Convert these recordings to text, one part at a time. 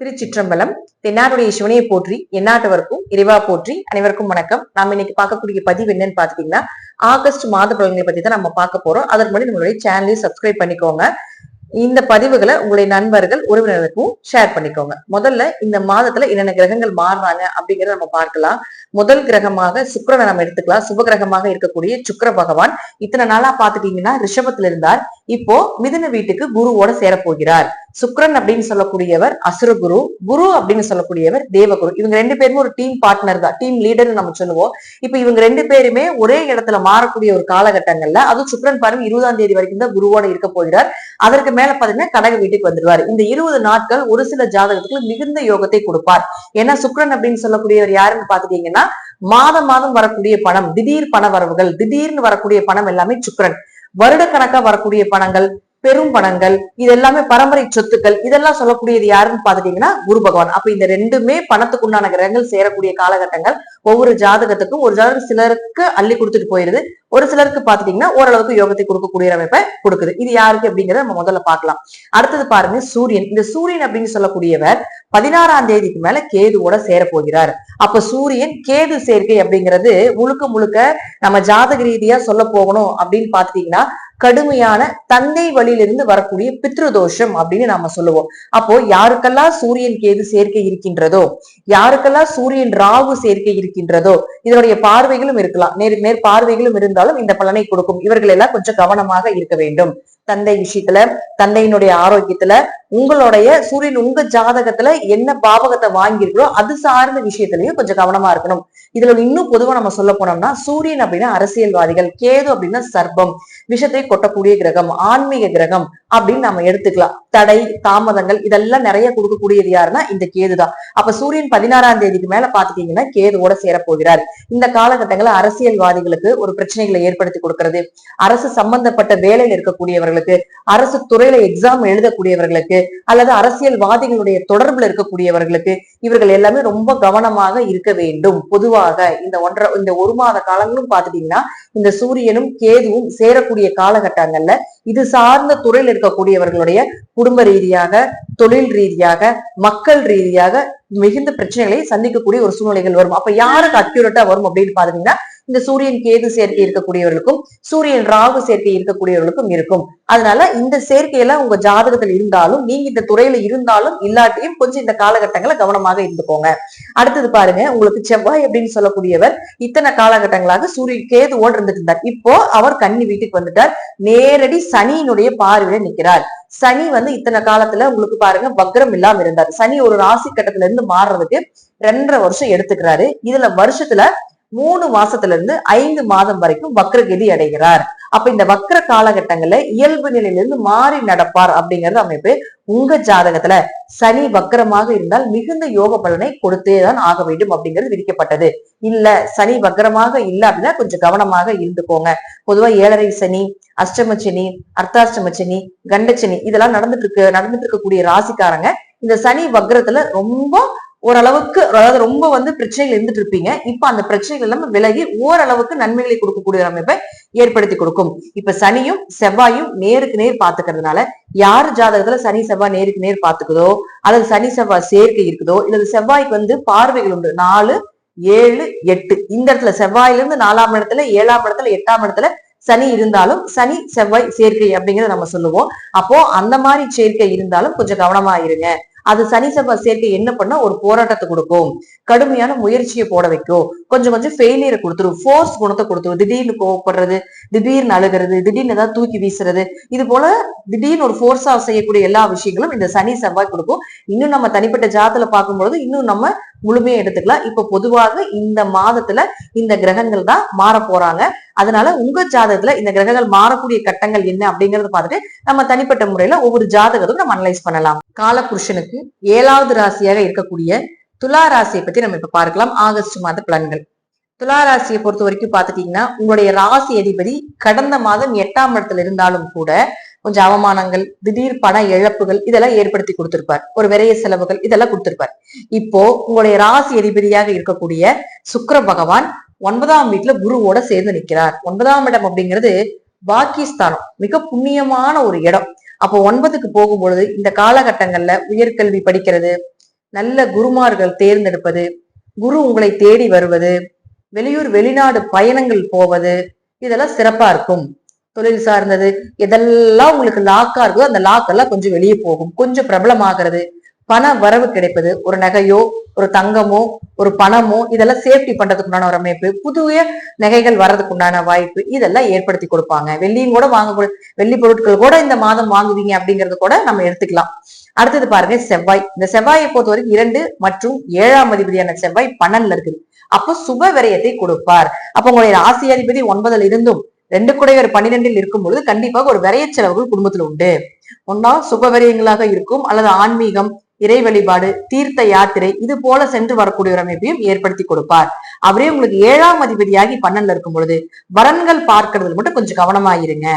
திருச்சிற்றம்பலம் தென்னாருடைய சிவனையை போற்றி எந்நாட்டவருக்கும் இறைவா போற்றி அனைவருக்கும் வணக்கம். நாம இன்னைக்கு பார்க்கக்கூடிய பதிவு என்னன்னு பாத்தீங்கன்னா ஆகஸ்ட் மாத பலன்களை பத்தி தான் நம்ம பார்க்க போறோம். அதற்கு முன்னாடி நம்மளுடைய சேனலை சப்ஸ்கிரைப் பண்ணிக்கோங்க. இந்த பதிவுகளை உங்களுடைய நண்பர்கள் உறவினருக்கும் ஷேர் பண்ணிக்கோங்க. முதல்ல இந்த மாதத்துல என்னென்ன கிரகங்கள் மாறுறாங்க அப்படிங்கறத நம்ம பார்க்கலாம். முதல் கிரகமாக சுக்கிரனை நம்ம எடுத்துக்கலாம். சுப கிரகமாக இருக்கக்கூடிய சுக்கர பகவான். இத்தனை நாளா பாத்துட்டீங்கன்னா ரிஷபத்துல இருந்தார். இப்போ மிதுன வீட்டுக்கு குருவோட சேரப்போகிறார். சுக்ரன் அப்படின்னு சொல்லக்கூடியவர் அசுரகுரு குரு. அப்படின்னு சொல்லக்கூடியவர் தேவகுரு. இவங்க ரெண்டு பேருமே ஒரு டீம் பார்ட்னர் தான். டீம் லீடர்னு நம்ம சொல்லுவோம். இப்ப இவங்க ரெண்டு பேருமே ஒரே இடத்துல மாறக்கூடிய ஒரு காலகட்டங்கள்ல அதுவும் சுக்ரன் பாருங்க இருபதாம் தேதி வரைக்கும் தான் குருவோட இருக்க போகிறார். அதற்கு மேல பாத்தீங்கன்னா கடக வீட்டுக்கு வந்துடுவார் இந்த இருபது நாட்கள் ஒரு சில ஜாதகத்துக்கு மிகுந்த யோகத்தை கொடுப்பார். ஏன்னா சுக்ரன் அப்படின்னு சொல்லக்கூடியவர் யாருன்னு பாத்துட்டீங்கன்னா மாதம் மாதம் வரக்கூடிய பணம் திடீர் பண வரவுகள் திடீர்னு வரக்கூடிய பணம் எல்லாமே சுக்ரன் வருடக்கணக்கா வரக்கூடிய பணங்கள் பெரும் பணங்கள் இது எல்லாமே பரம்பரை சொத்துக்கள் இதெல்லாம் சொல்லக்கூடியது யாருன்னு பாத்துட்டீங்கன்னா குரு பகவான். அப்ப இந்த ரெண்டுமே பணத்துக்கு உண்டான கிரகங்கள் சேரக்கூடிய காலகட்டங்கள் ஒவ்வொரு ஜாதகத்துக்கும் ஒரு ஜாதகம் சிலருக்கு அள்ளி கொடுத்துட்டு போயிருது. ஒரு சிலருக்கு பாத்துட்டீங்கன்னா ஓரளவுக்கு யோகத்தை கொடுக்கக்கூடிய அமைப்பை கொடுக்குது. இது யாருக்கு அப்படிங்கறத நம்ம முதல்ல பாக்கலாம் அடுத்தது பாருங்க சூரியன். இந்த சூரியன் அப்படின்னு சொல்லக்கூடியவர் பதினாறாம் தேதிக்கு மேல கேதுவோட சேர போகிறார் அப்ப சூரியன் கேது சேர்க்கை அப்படிங்கிறது முழுக்க முழுக்க நம்ம ஜாதக ரீதியா சொல்ல போகணும் அப்படின்னு பாத்துட்டீங்கன்னா கடுமையான தந்தை வழியிலிருந்து வரக்கூடிய பித்ருதோஷம் அப்படின்னு நாம சொல்லுவோம். அப்போ யாருக்கெல்லாம் சூரியன் கேது சேர்க்கை இருக்கின்றதோ யாருக்கெல்லாம் சூரியன் ராகு சேர்க்கை இருக்கின்றதோ இதனுடைய பார்வைகளும் இருக்கலாம். நேர் நேர் பார்வைகளும் இருந்தாலும் இந்த பலனை கொடுக்கும். இவர்கள் எல்லாம் கொஞ்சம் கவனமாக இருக்க வேண்டும். தந்தை விஷயத்துல தந்தையினுடைய ஆரோக்கியத்துல உங்களுடைய சூரியன் உங்க ஜாதகத்துல என்ன பாவகத்தை வாங்கியிருக்கிறோ அது சார்ந்த விஷயத்திலயும் கொஞ்சம் கவனமா இருக்கணும். இதுல இன்னும் பொதுவா நம்ம சொல்ல போனோம்னா சூரியன் அப்படின்னா அரசியல்வாதிகள் கேது அப்படின்னா சர்ப்பம் விஷத்தை கொட்டக்கூடிய கிரகம் ஆன்மீக கிரகம் அப்படின்னு நம்ம எடுத்துக்கலாம். தடை தாமதங்கள் இதெல்லாம் நிறைய கொடுக்கக்கூடியது யாருன்னா இந்த கேதுதான். அப்ப சூரியன் பதினாறாம் தேதிக்கு மேல பாத்துட்டீங்கன்னா கேதுவோட சேரப்போகிறார். இந்த காலகட்டங்கள்ல அரசியல்வாதிகளுக்கு ஒரு பிரச்சனைகளை ஏற்படுத்தி கொடுக்கறது. அரசு சம்பந்தப்பட்ட வேலையில் இருக்கக்கூடியவர்களுக்கு அரசு துறையில எக்ஸாம் எழுதக்கூடியவர்களுக்கு அல்லது அரசியல்வாதிகளுடைய தொடர்புல இருக்கக்கூடியவர்களுக்கு இவர்கள் எல்லாமே ரொம்ப கவனமாக இருக்க வேண்டும். பொதுவாக இந்த ஒன்றரை இந்த ஒரு மாத காலங்களும் பாத்துட்டீங்கன்னா இந்த சூரியனும் கேதுவும் சேரக்கூடிய காலகட்டங்கள்ல இது சார்ந்த துறையில் இருக்கக்கூடியவர்களுடைய குடும்ப ரீதியாக தொழில் ரீதியாக மக்கள் ரீதியாக மிகுந்த பிரச்சனைகளை சந்திக்கக்கூடிய ஒரு சூழ்நிலைகள் வரும். அப்ப யாருக்கு அக்யூரேட்டா வரும் அப்படின்னு பாத்தீங்கன்னா இந்த சூரியன் கேது சேர்க்கை இருக்கக்கூடியவர்களுக்கும் சூரியன் ராகு சேர்க்கை இருக்கக்கூடியவர்களுக்கும் இருக்கும். அதனால இந்த சேர்க்கையெல்லாம் உங்க ஜாதகத்தில் இருந்தாலும் நீங்க இந்த துறையில இருந்தாலும் இல்லாட்டியும் கொஞ்சம் இந்த காலகட்டங்களை கவனமாக இருந்துக்கோங்க. அடுத்தது பாருங்க உங்களுக்கு செவ்வாய் அப்படின்னு சொல்லக்கூடியவர் இத்தனை காலகட்டங்களாக சூரியன் கேதுவோடு இருந்துட்டு இருந்தார். இப்போ அவர் கன்னி வீட்டுக்கு வந்துட்டார். நேரடி சனியினுடைய பார்வையில நிக்கிறார். சனி வந்து இத்தனை காலத்துல உங்களுக்கு பாருங்க வக்ரம் இல்லாம இருந்தார். சனி ஒரு ராசி கட்டத்துல இருந்து மாறுறதுக்கு ரெண்டரை வருஷம் எடுத்துக்கிறாரு. இதுல வருஷத்துல மூணு மாசத்துல இருந்து ஐந்து மாதம் வரைக்கும் வக்ரகதி அடைகிறார். அப்ப இந்த வக்ர காலகட்டங்கள்ல இயல்பு நிலையிலிருந்து மாறி நடப்பார் அப்படிங்கறது அமைப்பு உங்க ஜாதகத்துல சனி வக்கரமாக இருந்தால் மிகுந்த யோக பலனை கொடுத்தேதான் ஆக வேண்டும் அப்படிங்கிறது விதிக்கப்பட்டது. இல்ல சனி வக்கரமாக இல்ல அப்படின்னா கொஞ்சம் கவனமாக இருந்துக்கோங்க. பொதுவா ஏழரை சனி அஷ்டம சனி அர்த்தாஷ்டம சனி கண்டச்சனி இதெல்லாம் நடந்துட்டு இருக்கு நடந்துட்டு இருக்கக்கூடிய ராசிக்காரங்க இந்த சனி வக்ரத்துல ரொம்ப ஓரளவுக்கு அதாவது ரொம்ப வந்து பிரச்சனைகள் இருந்துட்டு இருப்பீங்க. இப்ப அந்த பிரச்சனைகள் எல்லாமே விலகி ஓரளவுக்கு நன்மைகளை கொடுக்கக்கூடிய அமைப்பை ஏற்படுத்தி கொடுக்கும். இப்ப சனியும் செவ்வாயும் நேருக்கு நேர் பாத்துக்கிறதுனால யார் ஜாதகத்துல சனி செவ்வாய் நேருக்கு நேர் பாத்துக்குதோ அல்லது சனி செவ்வாய் சேர்க்கை இருக்குதோ இல்லது செவ்வாய்க்கு வந்து பார்வைகள் உண்டு. நாலு ஏழு எட்டு. இந்த இடத்துல செவ்வாயில இருந்து நாலாம் இடத்துல ஏழாம் இடத்துல எட்டாம் இடத்துல சனி இருந்தாலும் சனி செவ்வாய் சேர்க்கை அப்படிங்கறத நம்ம சொல்லுவோம். அப்போ அந்த மாதிரி சேர்க்கை இருந்தாலும் கொஞ்சம் கவனமா இருங்க. அது சனி செவ்வாய் சேர்க்கை என்ன பண்ணா ஒரு போராட்டத்தை கொடுக்கும். கடுமையான முயற்சியை போட வைக்கும். கொஞ்சம் கொஞ்சம் ஃபெயிலியரை கொடுத்துரும். ஃபோர்ஸ் குணத்தை கொடுத்துரும். திடீர்னு கோவப்படுறது திடீர்னு அழுகிறது திடீர்னு ஏதாவது தூக்கி வீசுறது. இது போல திடீர்னு ஒரு ஃபோர்ஸா செய்யக்கூடிய எல்லா விஷயங்களும் இந்த சனி செவ்வாய் கொடுக்கும். இன்னும் நம்ம தனிப்பட்ட ஜாத்துல பார்க்கும்பொழுது இன்னும் நம்ம முழுமையா எடுத்துக்கலாம். இப்ப பொதுவாக இந்த மாதத்துல இந்த கிரகங்கள் தான் மாற போறாங்க. அதனால உங்க ஜாதகத்துல இந்த கிரகங்கள் மாறக்கூடிய கட்டங்கள் என்ன அப்படிங்கறத பார்த்துட்டு நம்ம தனிப்பட்ட முறையில ஒவ்வொரு ஜாதகத்தையும் நம்ம அனலைஸ் பண்ணலாம். காலபுருஷனுக்கு ஏழாவது ராசியாக இருக்கக்கூடிய துலா ராசியை பத்தி நம்ம இப்ப பார்க்கலாம். ஆகஸ்ட் மாத பலன்கள். துலா ராசியை பொறுத்த வரைக்கும் பாத்துட்டீங்கன்னா உங்களுடைய ராசி அதிபதி கடந்த மாதம் எட்டாம் இடத்துல இருந்தாலும் கூட கொஞ்சம் அவமானங்கள் திடீர் பண இழப்புகள் இதெல்லாம் ஏற்படுத்தி கொடுத்திருப்பார். ஒரு விரைய செலவுகள் இதெல்லாம் கொடுத்திருப்பார். இப்போ உங்களுடைய ராசி அதிபதியாக இருக்கக்கூடிய சுக்கர பகவான் ஒன்பதாம் வீட்டுல குருவோட சேர்ந்து நிற்கிறார். ஒன்பதாம் இடம் அப்படிங்கிறது பாக்கிஸ்தானம் மிக புண்ணியமான ஒரு இடம். அப்போ ஒன்பதுக்கு போகும்பொழுது இந்த காலகட்டங்கள்ல உயர்கல்வி படிக்கிறது நல்ல குருமார்கள் தேர்ந்தெடுப்பது குரு உங்களை தேடி வருவது வெளியூர் வெளிநாடு பயணங்கள் போவது இதெல்லாம் சிறப்பா இருக்கும். தொழில் சார்ந்தது எதெல்லாம் உங்களுக்கு லாக்கா இருக்கோ அந்த லாக் எல்லாம் கொஞ்சம் வெளியே போகும். கொஞ்சம் பிரபலமாகிறது. பண வரவு கிடைப்பது ஒரு நகையோ ஒரு தங்கமோ ஒரு பணமோ இதெல்லாம் சேஃப்டி பண்றதுக்கு உண்டான ஒரு அமைப்பு. புதிய நகைகள் வர்றதுக்கு உண்டான வாய்ப்பு. இதெல்லாம் ஏற்படுத்தி கொடுப்பாங்க. வெள்ளியும் கூட வாங்க வெள்ளி பொருட்கள் கூட இந்த மாதம் வாங்குவீங்க அப்படிங்கறது கூட நம்ம எடுத்துக்கலாம். அடுத்தது பாருங்க செவ்வாய். இந்த செவ்வாயை பொறுத்த வரைக்கும் இரண்டு மற்றும் ஏழாம் அதிபதியான செவ்வாய் பன்னெண்டுல இருக்குது. அப்போ சுப விரயத்தை கொடுப்பார். அப்ப உங்களுடைய ராசி அதிபதி ஒன்பதுல இருந்தும் ரெண்டு குடைவர் பன்னிரெண்டில் இருக்கும் பொழுது கண்டிப்பாக ஒரு விரைய செலவுகள் குடும்பத்துல உண்டு. ஒன்னா சுப விரயங்களாக இருக்கும் அல்லது ஆன்மீகம் இறை வழிபாடு தீர்த்த யாத்திரை இது போல சென்று வரக்கூடிய ஒரு அமைப்பையும் ஏற்படுத்தி கொடுப்பார். அவரே உங்களுக்கு ஏழாம் அதிபதியாகி பன்னெண்டுல இருக்கும் பொழுது வரன்கள் பார்க்கறதுல மட்டும் கொஞ்சம் கவனமாயிருங்க.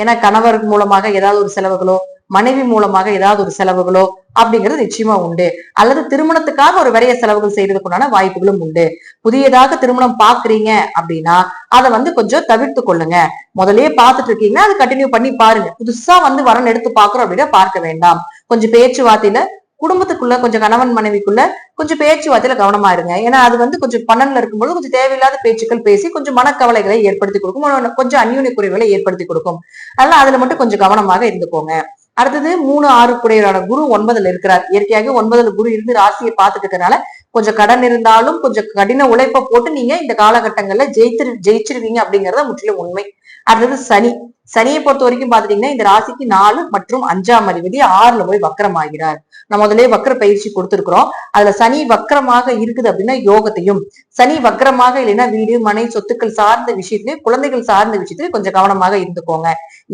ஏன்னா கணவர் மூலமாக ஏதாவது ஒரு செலவுகளோ மனைவி மூலமாக ஏதாவது ஒரு செலவுகளோ அப்படிங்கிறது நிச்சயமா உண்டு. அல்லது திருமணத்துக்காக ஒரு விரைய செலவுகள் செய்யறதுக்குண்டான வாய்ப்புகளும் உண்டு. புதியதாக திருமணம் பாக்குறீங்க அப்படின்னா அதை வந்து கொஞ்சம் தவிர்த்து கொள்ளுங்க. முதல்லயே பார்த்துட்டு இருக்கீங்கன்னா அது கண்டினியூ பண்ணி பாருங்க. புதுசா வந்து வரன் எடுத்து பாக்குறோம் அப்படின்னா பார்க்க வேண்டாம். கொஞ்சம் பேச்சுவார்த்தையில குடும்பத்துக்குள்ள கொஞ்சம் கணவன் மனைவிக்குள்ள கொஞ்சம் பேச்சுவார்த்தையில கவனமா இருங்க. ஏன்னா அது வந்து கொஞ்சம் பன்னன்ல இருக்கும்போது கொஞ்சம் தேவையில்லாத பேச்சுக்கள் பேசி கொஞ்சம் மனக்கவலைகளை ஏற்படுத்தி கொடுக்கும். கொஞ்சம் அந்யூனி குறைவுகளை ஏற்படுத்தி கொடுக்கும். அதனால அதுல மட்டும் கொஞ்சம் கவனமாக இருந்துக்கோங்க. அடுத்தது மூணு ஆறு குடையரான குரு ஒன்பதுல இருக்கிறார். இயற்கையாக ஒன்பதுல குரு இருந்து ராசியை பார்த்துட்டு இருக்கனால கொஞ்சம் கடன் இருந்தாலும் கொஞ்சம் கடின உழைப்பை போட்டு நீங்க இந்த காலகட்டங்கள்ல ஜெயித்து ஜெயிச்சிருவீங்க அப்படிங்கறத முற்றிலும் உண்மை. அடுத்தது சனி. சனியை பொறுத்த வரைக்கும் பாத்துட்டீங்கன்னா இந்த ராசிக்கு நாலு மற்றும் அஞ்சாம் அதிபதி ஆறுல போய் வக்கரமாகிறார். நம்ம முதலே வக்கர பயிற்சி கொடுத்திருக்கிறோம். அதுல சனி வக்கரமாக இருக்குது அப்படின்னா யோகத்தையும் சனி வக்கரமாக இல்லைன்னா வீடு மனை சொத்துக்கள் சார்ந்த விஷயத்திலயும் குழந்தைகள் சார்ந்த விஷயத்திலயும் கொஞ்சம் கவனமாக இருந்துக்கோங்க.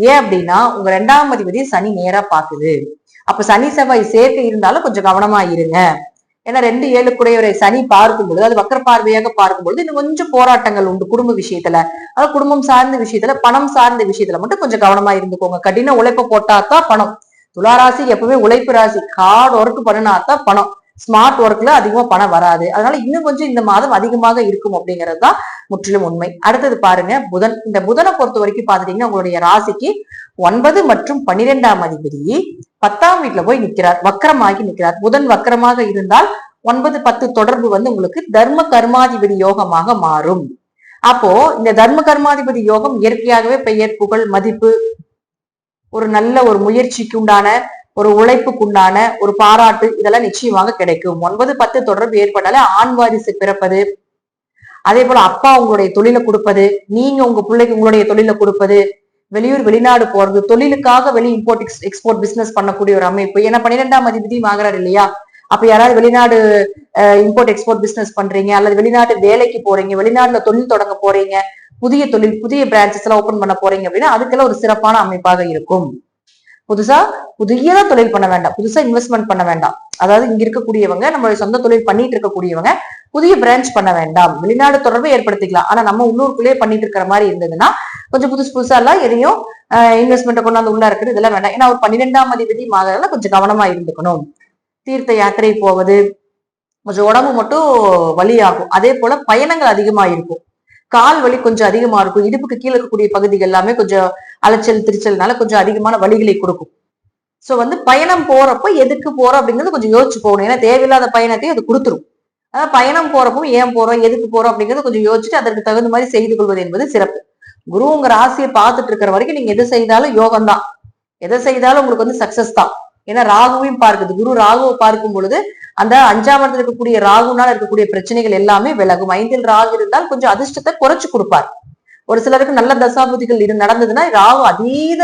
ஏன் அப்படின்னா உங்க ரெண்டாம் அதிபதி சனி நேரா பாக்குது அப்ப சனி செவ்வாய் சேர்க்கை இருந்தாலும் கொஞ்சம் கவனமா இருங்க. ஏன்னா ரெண்டு ஏழு குடையவரை சனி பார்க்கும் பொழுது அது வக்கர பார்வையாக பார்க்கும் பொழுது இன்னும் கொஞ்சம் போராட்டங்கள் உண்டு குடும்ப விஷயத்துல. அதாவது குடும்பம் சார்ந்த விஷயத்துல பணம் சார்ந்த விஷயத்துல மட்டும் கொஞ்சம் கவனமா இருந்துக்கோங்க. கடின உழைப்ப போட்டாதான் பணம். துளாராசி எப்பவுமே உழைப்பு ராசி. ஹார்ட் ஒர்க் பண்ணினாதான் பணம். ஸ்மார்ட் ஒர்க்ல அதிகமா பணம் வராது. அதனால இன்னும் கொஞ்சம் இந்த மாதம் அதிகமாக இருக்கும் அப்படிங்கிறது தான் முற்றிலும் உண்மை. அடுத்தது பாருங்க புதன். இந்த புதனை பொறுத்த வரைக்கும் பாத்துட்டீங்கன்னா உங்களுடைய ராசிக்கு ஒன்பது மற்றும் பன்னிரெண்டாம் அதிபதி பத்தாம் வீட்டுல போய் நிற்கிறார் வக்கரமாகி நிற்கிறார் புதன் வக்கரமாக இருந்தால் ஒன்பது பத்து தொடர்பு வந்து உங்களுக்கு தர்ம கர்மாதிபதி யோகமாக மாறும். அப்போ இந்த தர்ம கர்மாதிபதி யோகம் இயற்கையாகவே பெயர் புகழ் மதிப்பு ஒரு நல்ல ஒரு முயற்சிக்கு உண்டான ஒரு உழைப்புக்கு உண்டான ஒரு பாராட்டு இதெல்லாம் நிச்சயமாக கிடைக்கும். ஒன்பது பத்து தொடர்பு ஏற்பட்டாலே ஆண் வாரிசு பிறப்பது. அதே போல அப்பா உங்களுடைய தொழிலை கொடுப்பது நீங்க உங்க பிள்ளைக்கு உங்களுடைய தொழிலை கொடுப்பது வெளியூர் வெளிநாடு போறது தொழிலுக்காக வெளி இம்போர்ட் எக்ஸ்போர்ட் பிசினஸ் பண்ணக்கூடிய ஒரு அமைப்பு. ஏன்னா பன்னிரெண்டாம் அதிபதியும் ஆகிறாரு இல்லையா? அப்ப யாராவது வெளிநாடு இம்போர்ட் எக்ஸ்போர்ட் பிசினஸ் பண்றீங்க அல்லது வெளிநாட்டு வேலைக்கு போறீங்க வெளிநாட்டுல தொழில் தொடங்க போறீங்க புதிய தொழில் புதிய பிரான்ச்சஸ் எல்லாம் ஓபன் பண்ண போறீங்க அப்படின்னா அதுக்கெல்லாம் ஒரு சிறப்பான அமைப்பாக இருக்கும். புதுசா புதியதா தொழில் பண்ண வேண்டாம். புதுசா இன்வெஸ்ட்மெண்ட் பண்ண வேண்டாம். அதாவது இங்க இருக்கக்கூடியவங்க நம்மளுடைய சொந்த தொழில் பண்ணிட்டு இருக்கக்கூடியவங்க புதிய பிரான்ச் பண்ண வேண்டாம். வெளிநாடு தொடர்பை ஏற்படுத்திக்கலாம். ஆனா நம்ம உள்ளூருக்குள்ளேயே பண்ணிட்டு இருக்கிற மாதிரி இருந்ததுன்னா கொஞ்சம் புதுசு புதுசா எல்லாம் எதையும் இன்வெஸ்ட்மெண்ட் கொண்டாந்து உள்ள இருக்குது. இதெல்லாம் வேண்டாம். ஏன்னா ஒரு பன்னிரெண்டாம் அதிபதி மாதம் கொஞ்சம் கவனமா இருந்துக்கணும். தீர்த்த யாத்திரை போவது கொஞ்சம் உடம்பு மட்டும் வலியாகும். அதே போல பயணங்கள் அதிகமா இருக்கும். கால் வலி கொஞ்சம் அதிகமா இருக்கும். இடுப்புக்கு கீழே இருக்கக்கூடிய பகுதிகள் எல்லாமே கொஞ்சம் அலைச்சல் திருச்சல்னால கொஞ்சம் அதிகமான வலிகளை கொடுக்கும். சோ வந்து பயணம் போறப்ப எதுக்கு போறோம் அப்படிங்கிறது கொஞ்சம் யோசிச்சு போகணும். ஏன்னா தேவையில்லாத பயணத்தையும் அது கொடுத்துரும். அதாவது பயணம் போறப்போ ஏன் போறோம் எதுக்கு போறோம் அப்படிங்கறத கொஞ்சம் யோசிச்சுட்டு அதற்கு தகுந்த மாதிரி செய்து கொள்வது என்பது சிறப்பு. குரு உங்க ராசியை பார்த்துட்டு இருக்கிற வரைக்கும் நீங்க எதை செய்தாலும் யோகம் தான் எதை செய்தாலும் உங்களுக்கு வந்து சக்சஸ் தான். ஏன்னா ராகுவையும் பார்க்குது. குரு ராகுவை பார்க்கும் பொழுது அந்த அஞ்சாம் இடத்துல இருக்கக்கூடிய ராகுனால இருக்கக்கூடிய பிரச்சனைகள் எல்லாமே விலகும். ஐந்தில் ராகு இருந்தால் கொஞ்சம் அதிர்ஷ்டத்தை குறைச்சு கொடுப்பார். ஒரு சிலருக்கு நல்ல தசாபுதிகள் இது நடந்ததுன்னா ராகு அதீத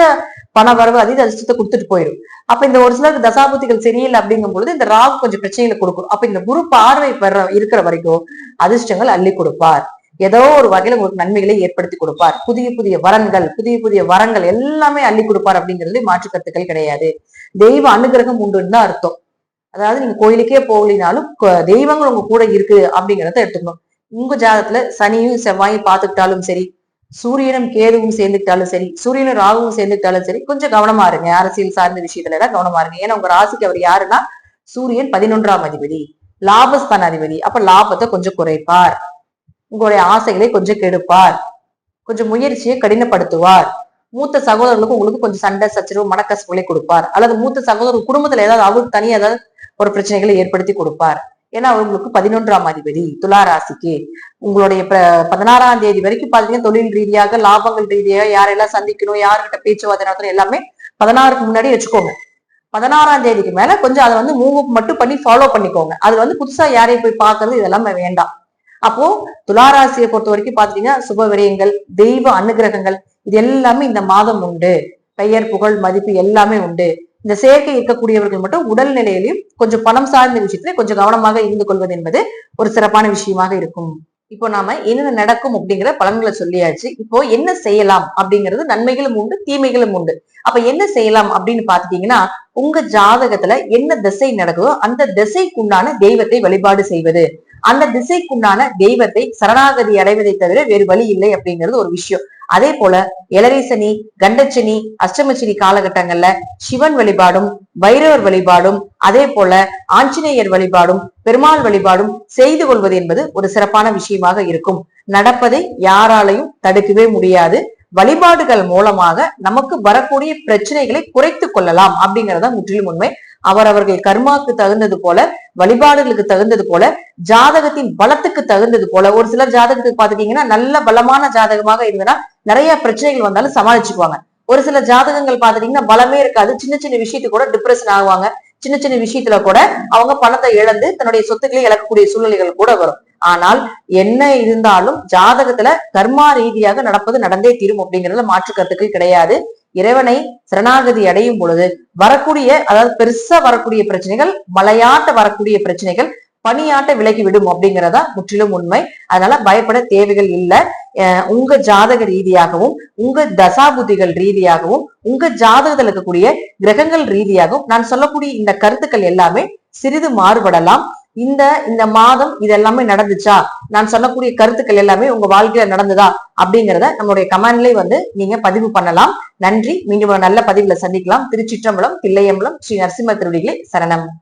பண வரவு அதீத அதிர்ஷ்டத்தை கொடுத்துட்டு போயிடும் அப்ப இந்த ஒரு சிலருக்கு தசாபுத்திகள் சரியில்லை அப்படிங்கும் பொழுது இந்த ராகு கொஞ்சம் பிரச்சனைகளை கொடுக்கும். அப்ப இந்த குரு பார்வை பெற இருக்கிற வரைக்கும் அதிர்ஷ்டங்கள் அள்ளி கொடுப்பார். ஏதோ ஒரு வகையில உங்களுக்கு நன்மைகளை ஏற்படுத்தி கொடுப்பார். புதிய புதிய வரன்கள் புதிய புதிய வரங்கள் எல்லாமே அள்ளி கொடுப்பார் அப்படிங்கிறது மாற்று கருத்துக்கள் கிடையாது. தெய்வ அனுகிரகம் உண்டுன்னு தான் அர்த்தம். அதாவது நீங்க கோயிலுக்கே போகலினாலும் தெய்வங்கள் உங்க கூட இருக்கு அப்படிங்கிறத எடுத்துக்கணும். உங்க ஜாதத்துல சனியும் செவ்வாயும் பார்த்துக்கிட்டாலும் சரி சூரியனும் கேதுவும் சேர்ந்துக்கிட்டாலும் சரி சூரியனும் ராகுவும் சேர்ந்துக்கிட்டாலும் சரி கொஞ்சம் கவனமா இருங்க. அரசியல் சார்ந்த விஷயத்துல எல்லாம் கவனமா இருங்க. ஏன்னா உங்க ராசிக்கு அவர் யாருன்னா சூரியன் பதினொன்றாம் அதிபதி லாபஸ்தான அதிபதி. அப்ப லாபத்தை கொஞ்சம் குறைப்பார். உங்களுடைய ஆசைகளை கொஞ்சம் கெடுப்பார். கொஞ்சம் முயற்சியை கடினப்படுத்துவார். மூத்த சகோதரர்களுக்கு உங்களுக்கு கொஞ்சம் சண்டை சச்சரவு மனக்கசப்புகளை கொடுப்பார். அல்லது மூத்த சகோதரர் குடும்பத்துல ஏதாவது அவருக்கு தனியாக ஏதாவது ஒரு பிரச்சனைகளை ஏற்படுத்தி கொடுப்பார். ஏன்னா அவங்களுக்கு பதினொன்றாம் அதிபதி துலா ராசிக்கு. உங்களுடைய ப- பதினாறாம் தேதி வரைக்கும் பாத்தீங்கன்னா தொழில் ரீதியாக லாபங்கள் ரீதியாக யாரெல்லாம் சந்திக்கணும் யார்கிட்ட பேச்சுவார்த்தை நடத்தணும் எல்லாமே பதினாறுக்கு முன்னாடி வச்சுக்கோங்க. பதினாறாம் தேதிக்கு மேல கொஞ்சம் அதை வந்து மூவ் மட்டும் பண்ணி ஃபாலோ பண்ணிக்கோங்க. அதுல வந்து புதுசா யாரையும் போய் பாக்குறது இதெல்லாம் வேண்டாம். அப்போ துளாராசியை பொறுத்த வரைக்கும் பாத்தீங்கன்னா சுப விரயங்கள் தெய்வ அனுகிரகங்கள் இது எல்லாமே இந்த மாதம் உண்டு. பெயர் புகழ் மதிப்பு எல்லாமே உண்டு. இந்த சேர்க்கை இருக்கக்கூடியவர்கள் மட்டும் உடல் நிலையிலையும் கொஞ்சம் பணம் சார்ந்த விஷயத்துல கொஞ்சம் கவனமாக இருந்து கொள்வது என்பது ஒரு சிறப்பான விஷயமாக இருக்கும். இப்போ நாம என்ன நடக்கும் அப்படிங்கிற பலன்களை சொல்லியாச்சு. இப்போ என்ன செய்யலாம் அப்படிங்கிறது நன்மைகளும் உண்டு தீமைகளும் உண்டு. அப்ப என்ன செய்யலாம் அப்படின்னு பாத்துட்டீங்கன்னா உங்க ஜாதகத்துல என்ன திசை நடக்குதோ அந்த திசைக்குண்டான தெய்வத்தை வழிபாடு செய்வது. அந்த திசைக்குண்டான தெய்வத்தை சரணாகதி அடைவதை தவிர வேறு வழி இல்லை அப்படிங்கிறது ஒரு விஷயம். அதே போல எலரிசனி கண்டச்சனி அஷ்டமச்சனி காலகட்டங்கள்ல சிவன் வழிபாடும் பைரவர் வழிபாடும் அதே போல ஆஞ்சநேயர் வழிபாடும் பெருமாள் வழிபாடும் செய்து கொள்வது என்பது ஒரு சிறப்பான விஷயமாக இருக்கும். நடப்பதை யாராலையும் தடுக்கவே முடியாது. வழிபாடுகள் மூலமாக நமக்கு வரக்கூடிய பிரச்சனைகளை குறைத்து கொள்ளலாம் அப்படிங்கறத முற்றிலும் உண்மை. அவரவர்கள் கர்மாக்கு தகுந்தது போல வழிபாடுகளுக்கு தகுந்தது போல ஜாதகத்தின் பலத்துக்கு தகுந்தது போல ஒரு சில ஜாதகத்துக்கு பாத்துட்டீங்கன்னா நல்ல பலமான ஜாதகமாக இருந்ததுன்னா நிறைய பிரச்சனைகள் வந்தாலும் சமாளிச்சுக்குவாங்க. ஒரு சில ஜாதகங்கள் பாத்துட்டீங்கன்னா பலமே இருக்காது. சின்ன சின்ன விஷயத்துக்கு கூட டிப்ரெஷன் ஆகுவாங்க. சின்ன சின்ன விஷயத்துல கூட அவங்க பணத்தை இழந்து தன்னுடைய சொத்துக்களை இழக்கக்கூடிய சூழ்நிலைகள் கூட வரும். ஆனால் என்ன இருந்தாலும் ஜாதகத்துல கர்மா ரீதியாக நடப்பது நடந்தே தீரும் அப்படிங்கறதுல மாற்று கருத்துக்கள் கிடையாது. இறைவனை சரணாகதி அடையும் பொழுது வரக்கூடிய அதாவது பெருசா வரக்கூடிய பிரச்சனைகள் மலையாட்ட வரக்கூடிய பிரச்சனைகள் பணியாட்ட விலகி விடும் அப்படிங்கறதா முற்றிலும் உண்மை. அதனால பயப்பட தேவைகள் இல்லை. அஹ் உங்க ஜாதக ரீதியாகவும் உங்க தசாபுதிகள் ரீதியாகவும் உங்க ஜாதகத்தில் இருக்கக்கூடிய கிரகங்கள் ரீதியாகவும் நான் சொல்லக்கூடிய இந்த கருத்துக்கள் எல்லாமே சிறிது மாறுபடலாம். இந்த இந்த மாதம் இது எல்லாமே நடந்துச்சா? நான் சொல்லக்கூடிய கருத்துக்கள் எல்லாமே உங்க வாழ்க்கையில நடந்ததா? அப்படிங்கிறத நம்மளுடைய கமெண்ட்லயே வந்து நீங்க பதிவு பண்ணலாம். நன்றி. மீண்டும் ஒரு நல்ல பதிவுல சந்திக்கலாம். திருச்சிற்றம்பலம் தில்லையம்பலம் ஸ்ரீ நரசிம்ம திருவடிகளை சரணம்.